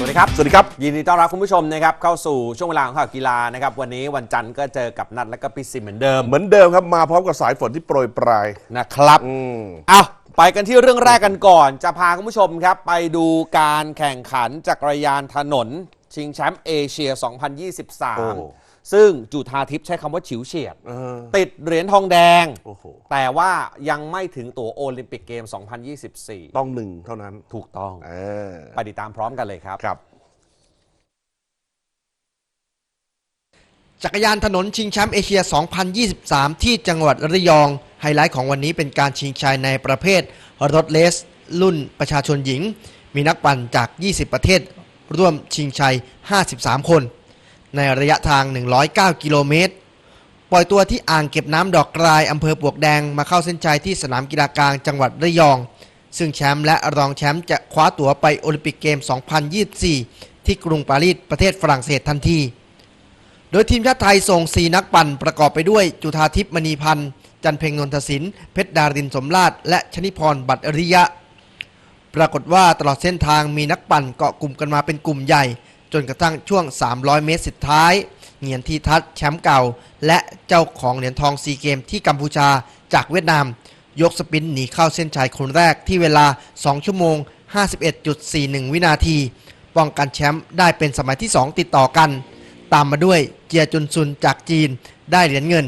สวัสดีครับ สวัสดีครับ ยินดีต้อนรับคุณผู้ชมนะครับเข้าสู่ช่วงเวลาของข่าวกีฬานะครับวันนี้วันจันทร์ก็เจอกับนัดและก็พิสิทธิ์เหมือนเดิมเหมือนเดิมครับมาพร้อมกับสายฝนที่โปรยปลาย นะครับอืม เอาไปกันที่เรื่องแรกกันก่อน จะพาคุณผู้ชมครับ ไปดูการแข่งขันจักรยานถนน ชิงแชมป์เอเชีย โอ้ 2023 ซึ่งจุธาทิพย์ใช้คำว่าฉิวเฉียด เออติดเหรียญทองแดง โอ้โห แต่ว่ายังไม่ถึงตัวโอลิมปิกเกม 2024 ต้องหนึ่งเท่านั้น ถูกต้อง เออ ไปติดตามพร้อมกันเลยครับ ครับ จักรยานถนนชิงแชมป์เอเชีย 2023 ที่จังหวัดระยอง ไฮไลท์ของวันนี้เป็นการชิงชัยในประเภท รถเลส รุ่นประชาชนหญิง มีนักปั่นจาก 20 ประเทศ ร่วมชิงชัย 53 คน ในระยะทาง 109 กิโลเมตร ปล่อยตัวที่อ่างเก็บน้ำดอกกรายอำเภอปวกแดงมาเข้าเส้นชัยที่สนามกีฬากลางจังหวัดระยอง ซึ่งแชมป์และรองแชมป์จะคว้าตั๋วไปโอลิมปิกเกม 2024 ที่กรุงปารีสประเทศฝรั่งเศสทันที โดยทีมชาติไทยส่ง 4 นักปั่นประกอบไปด้วย จุธาทิพย์มณีพันธ์ จันเพ็งนนทศินเพชรดารินสมราช และชนิพรบัตรอริยะ ปรากฏว่าตลอดเส้นทางมีนักปั่นเกาะกลุ่มกันมาเป็นกลุ่มใหญ่ จนกระทั่งช่วง 300 เมตรสุดท้ายเหงียนทีทัศแชมป์เก่า และเจ้าของเหรียญทองซีเกมที่กัมพูชาจากเวียดนาม ยกสปินหนีเข้าเส้นชัยคนแรกที่เวลา 2 ชั่วโมง 51.41 วินาที ป้องกันแชมป์ได้เป็นสมัยที่ 2 ติดต่อกัน ตามมาด้วยเจียจุนซุนจากจีนได้เหรียญเงิน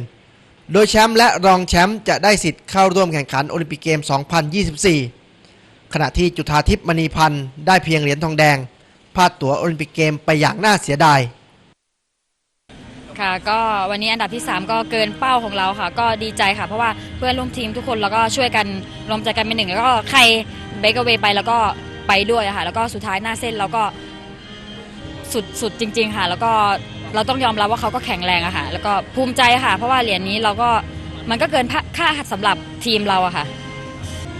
โดยแชมป์และรองแชมป์จะได้สิทธิ์เข้าร่วมแข่งขันโอลิมปิกเกม 2024 ขณะที่จุธาทิพย์มณีพันธ์ได้เพียงเหรียญทองแดง พลาดตั๋วโอลิมปิกเกมไปอย่างน่าเสียดาย ค่ะก็วันนี้อันดับที่ 3 ก็เกินเป้าของเราค่ะ ก็ดีใจค่ะ เพราะว่าเพื่อนร่วมทีมทุกคนแล้วก็ช่วยกันรวมใจกันเป็นหนึ่งแล้วก็ใครเบรกเวไปแล้วก็ไปด้วยค่ะ แล้วก็สุดท้ายหน้าเส้นเราก็สุดสุดจริง ๆ ค่ะ แล้วก็เราต้องยอมรับว่าเขาก็แข็งแรงอะค่ะ แล้วก็ภูมิใจค่ะ เพราะว่าเหรียญนี้เราก็มันก็เกินค่าสำหรับทีมเราอะค่ะ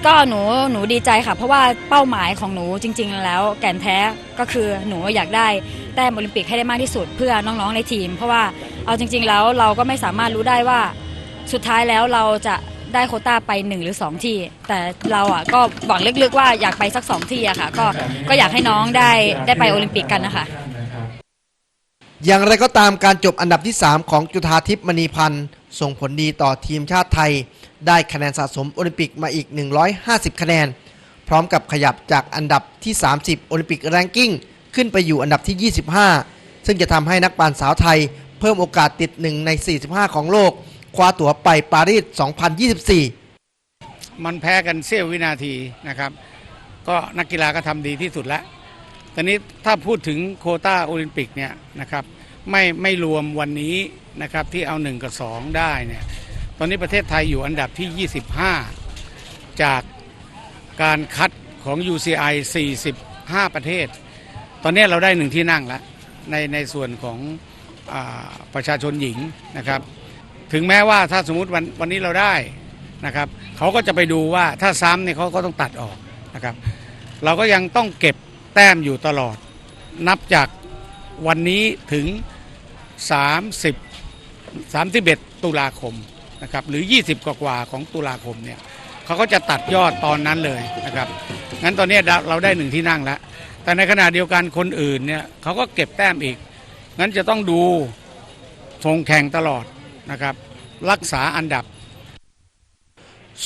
ก็หนูหนูดีใจค่ะ เพราะว่าเป้าหมายของหนูจริง ๆ แล้วแก่นแท้ก็คือหนูอยากได้แต้มโอลิมปิกให้ได้มากที่สุดเพื่อน้องๆในทีม เพราะว่าเอาจริง ๆ แล้วเราก็ไม่สามารถรู้ได้ว่าสุดท้ายแล้วเราจะได้โคต้าไปหนึ่งหรือสองที่ แต่เราอะก็หวังลึกๆว่าอยากไปสักสองที่อะค่ะ ก็ก็อยากให้น้องได้ได้ไปโอลิมปิกกันนะคะอย่างไรก็ตามการจบอันดับที่ 3 ของจุธาทิพย์มณีพันธ์ส่งผลดีต่อทีมชาติไทย ได้คะแนนสะสมโอลิมปิกมาอีก 150 คะแนน พร้อมกับขยับจากอันดับที่ 30 โอลิมปิกแรงกิ้งขึ้นไปอยู่อันดับที่ 25 ซึ่งจะทำให้นักปั่นสาวไทย เพิ่มโอกาสติด 1 ใน 45 ของโลก คว้าตั๋วไปปารีส 2024 มันแพ้กันเสี้ยววินาทีนะครับ ก็นักกีฬาก็ทำดีที่สุดแล้วตอนนี้ถ้าพูดถึงโคต้าโอลิมปิกเนี่ยนะครับไม่ไม่รวมวันนี้นะครับที่เอา 1 กับ 2 ได้เนี่ย ตอนนี้ประเทศไทยอยู่อันดับที่ 25 จากการคัดของ UCI 45 ประเทศ ตอนนี้เราได้หนึ่งที่นั่งแล้วในในส่วนของอประชาชนหญิงนะครับ ถึงแม้ว่าถ้าสมมติวันวันนี้เราได้นะครับเขาก็จะไปดูว่าถ้าซ้ำเนี่ยเขาก็ต้องตัดออกนะครับ เราก็ยังต้องเก็บแต้มอยู่ตลอด นับจากวันนี้ถึง 30 31 ตุลาคม นะครับหรือ 20 กว่าๆของตุลาคมเนี่ยเขาก็จะตัดยอดตอนนั้นเลยนะครับงั้นตอนนี้เราได้หนึ่งที่นั่งแล้ว แต่ในขณะเดียวกันคนอื่นเนี่ยเขาก็เก็บแต้มอีก งั้นจะต้องดูส่งแข่งตลอดนะครับรักษาอันดับ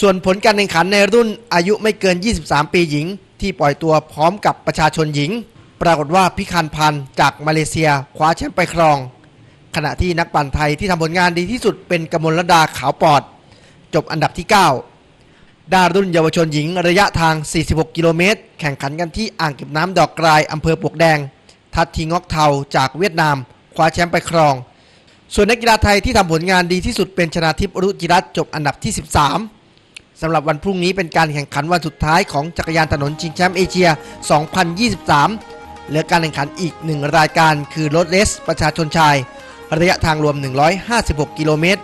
ส่วนผลการแข่งขันในรุ่นอายุไม่เกิน 23 ปีหญิง ที่ปล่อยตัวพร้อมกับประชาชนหญิง ปรากฏว่าพิคันพันธ์จากมาเลเซียคว้าแชมป์ไปครอง ขณะที่นักปั่นไทยที่ทำผลงานดีที่สุดเป็นกมลรดาขาวปอด จบอันดับที่ 9 ด้านรุ่นเยาวชนหญิงระยะทาง 46 กิโลเมตร แข่งขันกันที่อ่างเก็บน้ำดอกกรายอำเภอปลวกแดง ทัดทีงอกเทาจากเวียดนาม คว้าแชมป์ไปครอง ส่วนนักกีฬาไทยที่ทำผลงานดีที่สุดเป็นชนาทิพย์รุจิรัตจบอันดับที่ 13สำหรับวันพรุ่งนี้เป็นการแข่งขันวันสุดท้ายของจักรยานถนนชิงแชมป์เอเชีย 2023 เหลือการแข่งขันอีกหนึ่งรายการคือรถเลสประชาชนชาย ระยะทางรวม 156 กิโลเมตร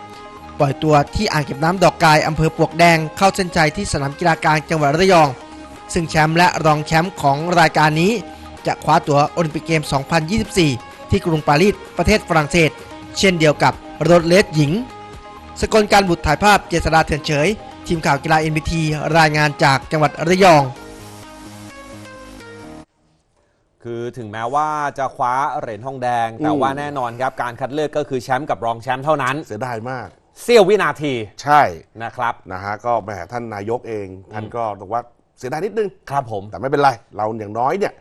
ปล่อยตัวที่อ่างเก็บน้ำดอกกายอำเภอปวกแดงเข้าเส้นชัยที่สนามกีฬากลางจังหวัดระยอง ซึ่งแชมป์และรองแชมป์ของรายการนี้ จะคว้าตั๋วโอลิมปิกเกม 2024 ที่กรุงปารีสประเทศฝรั่งเศส เช่นเดียวกับรถเลสหญิง สกลการบุตรถ่ายภาพเจษดาเถื่อนเฉย ทีมข่าวกีฬา NBT รายงานจากจังหวัดระยอง คือถึงแม้ว่าจะคว้าเหรียญทองแดง แต่อืมว่าแน่นอนครับการคัดเลือกก็คือแชมป์กับรองแชมป์เท่านั้น เสียดายมาก เสี้ยววินาทีใช่นะครับนะฮะก็แหมท่านนายกเอง ท่านก็บอกว่าเสียดายนิดนึง ครับผม แต่ไม่เป็นไร เราอย่างน้อยเนี่ย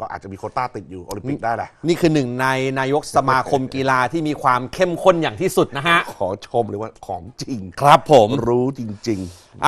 ก็อาจจะมีโควต้าติดอยู่โอลิมปิกได้แหละนี่คือหนึ่งในนายกสมาคมกีฬาที่มีความเข้มข้นอย่างที่สุดนะฮะ ขอชมเลยว่าของจริง ครับผม รู้จริงๆ